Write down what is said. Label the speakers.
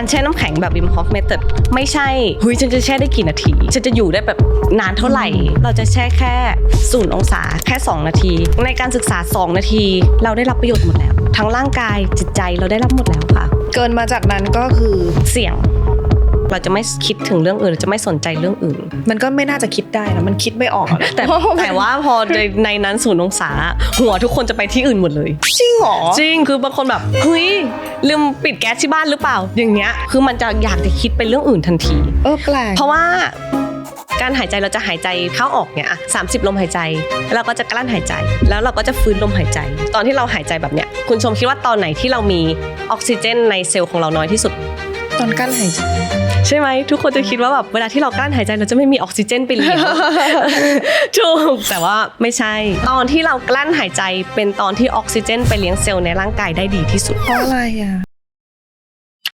Speaker 1: การแช่น้ำแข็งแบบวิมฮอฟเมธอดไม่ใช่เฮ้ยฉันจะแช่ได้กี่นาที ฉันจะอยู่ได้แบบนานเท่าไหร่ เราจะแช่แค่ศูนย์องศาแค่ 2 นาที ในการศึกษา 2 นาที เราได้รับประโยชน์หมดแล้ว ทั้งร่างกายจิตใจเราได้รับหมดแล้วค่ะ
Speaker 2: เกินมาจากนั้นก็คือ
Speaker 1: เสี่ยง เราจะไม่คิดถึงเรื่องอื่นเราจะไม่สนใจเรื่องอื่น
Speaker 2: มันก็ไม่น่าจะคิดได้นะมันคิดไม่ออกอะ
Speaker 1: แต่แต่ว่าพอในในนั้นศูนย์องศา หัวทุกคนจะไปที่อื่นหมดเลย
Speaker 2: จริงเหรอ
Speaker 1: จริงคือบางคนแบบเฮ้ยลืมปิดแก๊สที่บ้านหรือเปล่า อย่างเงี้ยคือมันจะอยากจะคิดไปเรื่องอื่นทันที
Speaker 2: เออแปลก
Speaker 1: เพราะว่าการหายใจเราจะหายใจเข้าออกเนี่ยอะ30ลมหายใจแล้วเราก็จะกลั้นหายใจ แล้วเราก็จะฟื้นลมหายใจ ตอนที่เราหายใจแบบเนี้ย คุณชมคิดว่าตอนไหนที่เรามีออกซิเจนในเซลล์ของเราน้อยที่สุด
Speaker 2: ตอนกั้นหายใจ
Speaker 1: ใช่ไหมทุกคนจะคิดว่าแบบเวลาที่เรากลั้นหายใจเราจะไม่มีออกซิเจนไปเลี้ยง ถูกแต่ว่าไม่ใช่ ตอนที่เรากลั้นหายใจเป็นตอนที่ออกซิเจนไปเลี้ยงเซลล์ในร่างกายได้ดีที่สุด
Speaker 2: เพราะอะไรอะ